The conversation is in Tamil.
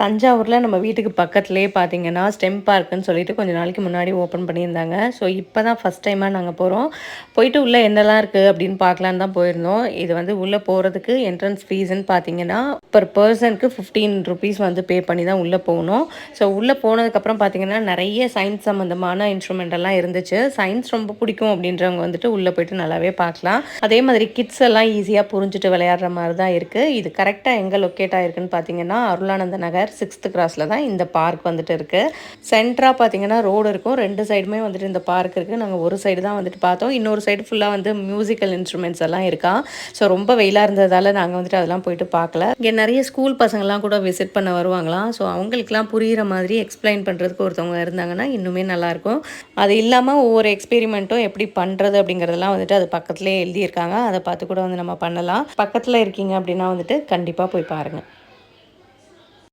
தஞ்சாவூரில் நம்ம வீட்டுக்கு பக்கத்துலேயே பார்த்தீங்கன்னா ஸ்டெம் பார்க்குன்னு சொல்லிட்டு கொஞ்சம் நாளைக்கு முன்னாடி ஓப்பன் பண்ணியிருந்தாங்க. ஸோ இப்போ தான் ஃபஸ்ட் டைமாக நாங்கள் போகிறோம் போயிட்டு உள்ளே என்னெல்லாம் இருக்குது அப்படின்னு பார்க்கலான்னு தான் போயிருந்தோம். இது வந்து உள்ளே போகிறதுக்கு என்ட்ரன்ஸ் ஃபீஸ்ன்னு பார்த்தீங்கன்னா பர் பர்சனுக்கு ஃபிஃப்டீன் ருபீஸ் வந்து பே பண்ணி தான் உள்ளே போகணும். ஸோ உள்ளே போனதுக்கப்புறம் பார்த்தீங்கன்னா நிறைய சயின்ஸ் சம்மந்தமான இன்ஸ்ட்ருமெண்ட் எல்லாம் இருந்துச்சு. சயின்ஸ் ரொம்ப பிடிக்கும் அப்படின்றவங்க வந்துட்டு உள்ளே போயிட்டு நல்லாவே பார்க்கலாம். அதே மாதிரி கிட்ஸ் எல்லாம் ஈஸியாக புரிஞ்சுட்டு விளையாடுற மாதிரி தான் இருக்குது இது கரெக்டாக எங்கே லொக்கேட் ஆகிருக்குன்னு பார்த்தீங்கன்னா அருளானந்த நகர். சிக்ஸ்த்து கிராஸில் தான் இந்த பார்க் வந்துட்டு இருக்குது சென்ட்ராக பார்த்தீங்கன்னா ரோடு இருக்கும். ரெண்டு சைடுமே வந்துட்டு இந்த பார்க் இருக்குது நாங்கள் ஒரு சைடு தான் வந்துட்டு பார்த்தோம். இன்னொரு சைடு ஃபுல்லாக வந்து மியூசிக்கல் இன்ஸ்ட்ருமெண்ட்ஸ் எல்லாம் இருக்கா. ஸோ ரொம்ப வெயிலாக இருந்ததால் நாங்கள் வந்துட்டு அதெல்லாம் போயிட்டு பார்க்கல. இங்கே நிறைய ஸ்கூல் பசங்கள்லாம் கூட விசிட் பண்ண வருவாங்களாம். ஸோ அவங்களுக்குலாம் புரிகிற மாதிரி எக்ஸ்பிளைன் பண்ணுறதுக்கு ஒருத்தவங்க இருந்தாங்கன்னா இன்னுமே நல்லாயிருக்கும் அது இல்லாமல் ஒவ்வொரு எக்ஸ்பெரிமெண்ட்டும் எப்படி பண்ணுறது அப்படிங்கிறதெல்லாம் வந்துட்டு அது பக்கத்துலேயே எழுதியிருக்காங்க. அதை பார்த்து கூட வந்து நம்ம பண்ணலாம். பக்கத்தில் இருக்கீங்க அப்படின்னா வந்துட்டு கண்டிப்பாக போய் பாருங்கள்